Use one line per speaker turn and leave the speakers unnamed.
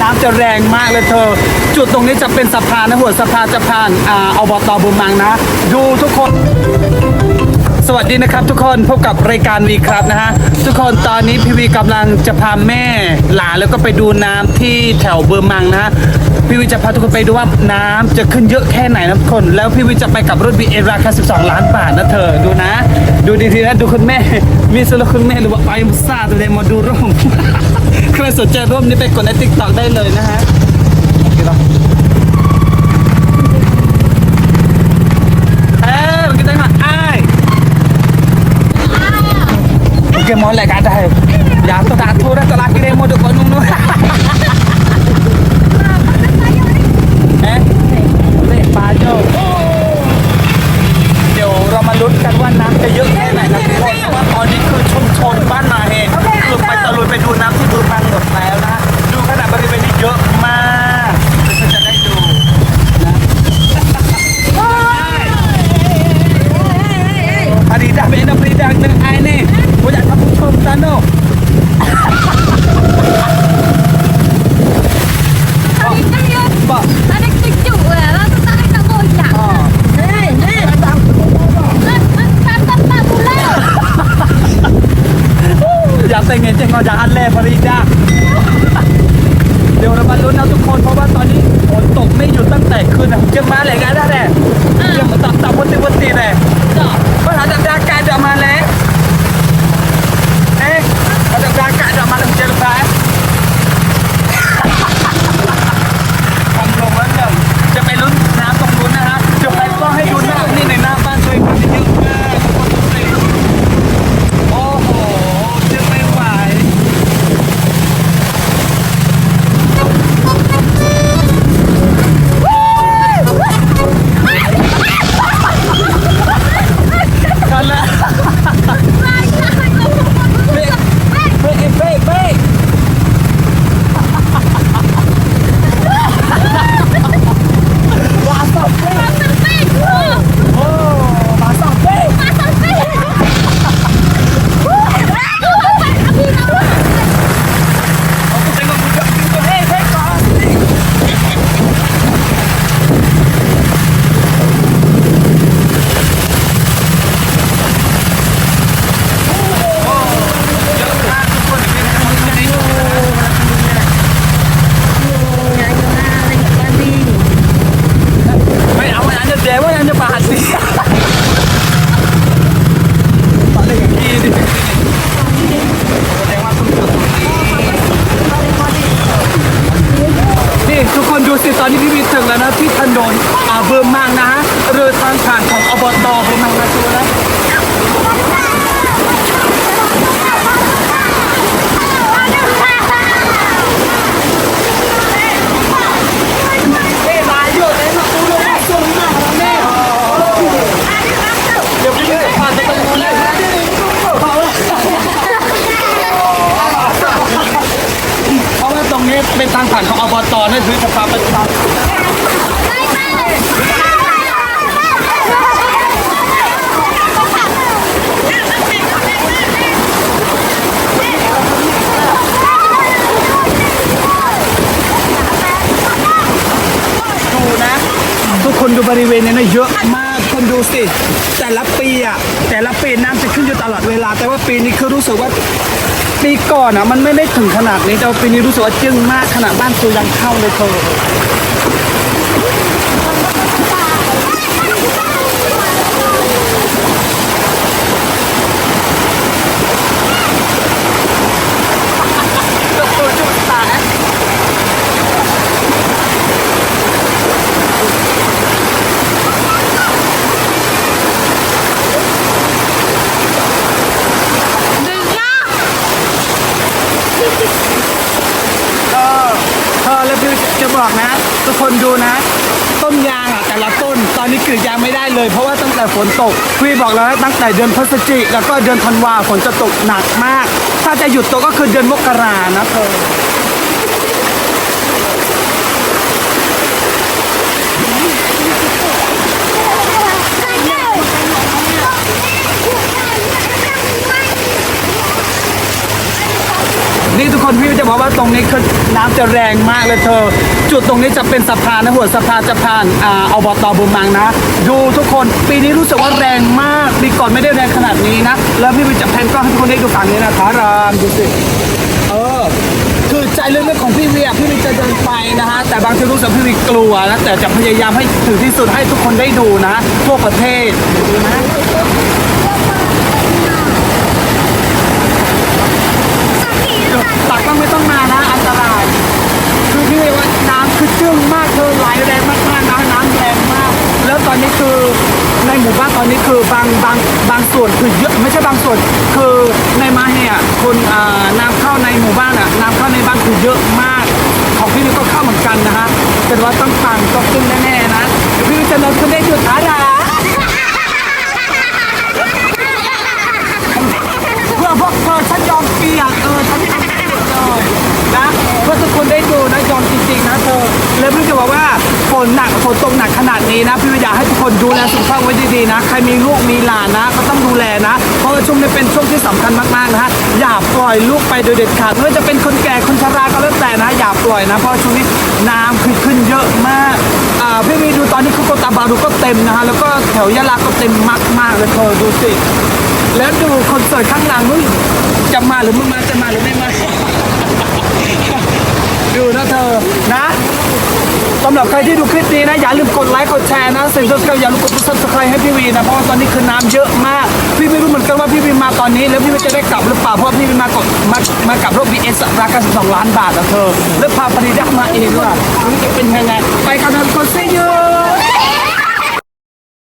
น้ำจะแรงมากเลยเธอ จุดตรงนี้จะเป็นสะพานนะหัวสะพานจะผ่านอ่าอบตบุมังนะ ดูทุกคน สวัสดีนะครับทุกคนพบกับรายการวีครับนะฮะ ทุกคนตอนนี้พี่วีกำลังจะพาแม่หลานแล้วก็ไปดูน้ำที่แถวเบอร์มังนะฮะ พี่วีจะพาทุกคนไปดูว่าน้ำจะขึ้นเยอะแค่ไหนนะทุกคน แล้วพี่วีจะไปกับรถ b ีเอราคา 12 ล้านบาทนะเธอ ดูนะ ดูดีๆนะดูคุณแม่ มีสรุปคุณแม่หรือว่าไปมุซ่าตัวเดมาดูร่ม ใครสนใจร่มนี้ไปกดในติ๊กต็อกได้เลยนะฮะโอเคเนาะ Eh, kita tengok ai. Okey, molek kat atas. Jatuh tak tahu dah tak laki demo duk kat nung เดี๋ยวเรามาลุ้นกันว่าน้ำจะเยอะแค่ไหนนะทุกคนเพราะว่าตอนนี้คือชุมชนบ้านนาเองคือไปตะลุยไปดูน้ำที่บูรังหมดแล้วนะ ดูขนาดบริเวณนี้เยอะมากเดี๋ยวจะได้ดูนะ Farida benda Farida dengan ai ni. Banyak tak pucuk sana. Pak.
Ada kejut lah. Lalu tak ada nak goyak.
Ha.
Hei, hei. Kata tak pula.
Yang pengen tengok jangan le Farida เดี๋ยวเรามาลุ้นนะทุกคนเพราะว่าตอนนี้ฝนตกไม่หยุดตั้งแต่คืนนะยังมาเลยกันได้แหละยังมาตับตับวันติวันติเลยเพราะหาจากดาการจะมาแล้วเอ๊ะหาจากดาการจะมาแล้วเจอไปทำลงแล้วเนี่ยจะไปลุ้นน้ำตรงนู้นนะฮะเดี๋ยวไปก็ให้ดูหน้านี่ในหน้าบ้านตัวเองคนเยอะมากทุกคนดูสิโอ้โหเยอะไม่ไหว กันแล้วเบ้เบ้เบ้เบ้วาสับเบ้โอ้วาสับเบ้เต็งกับมึงกับมึงกับเฮ้เฮ้ก่อนเยอะมากทุกคนเป็นคนจะได้ดูไม่เอาอันจะเดี๋ยวอันจะปาดสิปาดได้อย่างนี้ดิแสดงว่าต้องจุดตรงนี้นี่ทุกคนดูสิ ตอนนี้พี่มีถึงแล้วนะที่ถนนอาเบอร์มังนะฮะเรือทางผ่านของอบตเบอร์มังนะชัวร์นะ เอ้มาเยอะเลยนะตูดูมาส่งมาแล้วแม่เดี๋ยวพี่จะผ่านไปตรงนู้นเลยเพราะว่าเพราะว่าตรงนี้ เป็นทางผ่านของอบตนั่นคือสภาประชาดูนะ ทุกคนดูบริเวณนี้นะเยอะมาก คนดูสิ แต่ละปีอะแต่ละปีน้ำจะขึ้นอยู่ตลอดเวลา แต่ว่าปีนี้คือรู้สึกว่าปีก่อนอะมันไม่ได้ถึงขนาดนี้แต่ปีนี้รู้สึกว่าจึ้งมากขนาดบ้านตัวยังเข้าเลยเธอตัวจุดตา เออเธอแล้วพี่จะบอกนะ ทุกคนดูนะ ต้นยางอะแต่ ละต้น ตอนนี้กรีดยางไม่ได้เลย เพราะว่าตั้งแต่ฝนตกพี่บอกแล้วตั้งแต่เดือนพฤศจิกแล้วก็เดือนธันวาฝนจะตกหนักมาก ถ้าจะหยุดตกก็คือเดือนมกรานะเธอนี่ทุกคนพี่จะบอกว่าตรงนี้คือน้ำจะแรงมากเลยเธอจุดตรงนี้จะเป็นสะพานนะหัวสะพานจะผ่านอ่าอบตบุมังนะ ดูทุกคนปีนี้รู้สึกว่าแรงมากปีก่อนไม่ได้แรงขนาดนี้นะ แล้วพี่วิจะแพนกล้องให้ทุกคนได้ดูฝั่งนี้นะทารามดูสิเออคือใจเรื่องของพี่เวียพี่วิจะเดินไปนะฮะแต่บางทีรู้สึกพี่วิกลัวนะแต่จะพยายามให้ถึงที่สุดให้ทุกคนได้ดูนะทั่วประเทศดูนะตักต้องไม่ต้องมานะอันตราย คือพี่ว่าน้ำคือจึ้งมากเธอไหลแรงมากๆนะน้ำแรงมาก แล้วตอนนี้คือในหมู่บ้านต อนนี้คือบางบางบางส่วนคือเยอะไม่ใช่บางส่วน คือในมาเฮียคนอ่าน้ำเข้าในหมู่บ้านอะน้ำเข้าในบ้านคือเยอะมาก ของพี่นี่ก็เข้าเหมือนกันนะฮะเป็นว่าต้องผ่านต้องขึ้นแน่ๆนะเดี๋ยวพี่จะนอนขึ้นได้จุดท้าดา เพื่อพวกเธอฉันยอมเปียกเออฉันยอมเปียกเลยนะเพื่อทุกคนได้ดูนะยอมจริงๆนะเธอแล้วพี่จะบอกว่าฝนหนักฝน ตกหนักขนาดนี้นะพี่อยาให้ทุกคนดูแลสุขภาพไว้ดีๆนะ ใครมีลูกมีหลานนะ ก็ต้องดูแลนะ เพราะว่าช่วงนี้เป็นช่วงที่สำคัญมากๆนะฮะอย่าปล่อยลูกไปโดยเด็ดขาดไม่ว่าจะเป็นคนแก่คนชราก็แล้วแต่นะ อย่าปล่อยนะ เพราะช่วงนี้น้ำคือขึ้นเยอะมากอ่าพี่มีดูตอนนี้คุโกตาบารุก็เต็มนะฮะแล้วก็แถวยะลาก็เต็มมากๆเลยเธอดูสิแล้วดูคอนเสิร์ตข้างหลังเฮ้ยจะมาหรือไม่มาจะมาหรือไม่มา ดูนะเธอนะสำหรับใครที่ดูคลิปนี้นะ อย่าลืมกดไลค์กดแชร์นะสิ่งที่สำคัญอย่าลืมกดซับสไครต์ให้พี่วีนะ เพราะว่าตอนนี้คือน้ำเยอะมาก พี่ไม่รู้เหมือนกันว่าพี่วีมาตอนนี้ แล้วพี่วีจะได้กลับหรือเปล่าเพราะพี่วีมากดมามากับรถวีเอสราคา12 ล้านบาทนะเธอ แล้วพาปริดามาเองว่ะนี่จะเป็นยังไงไปกันนะคนเซยู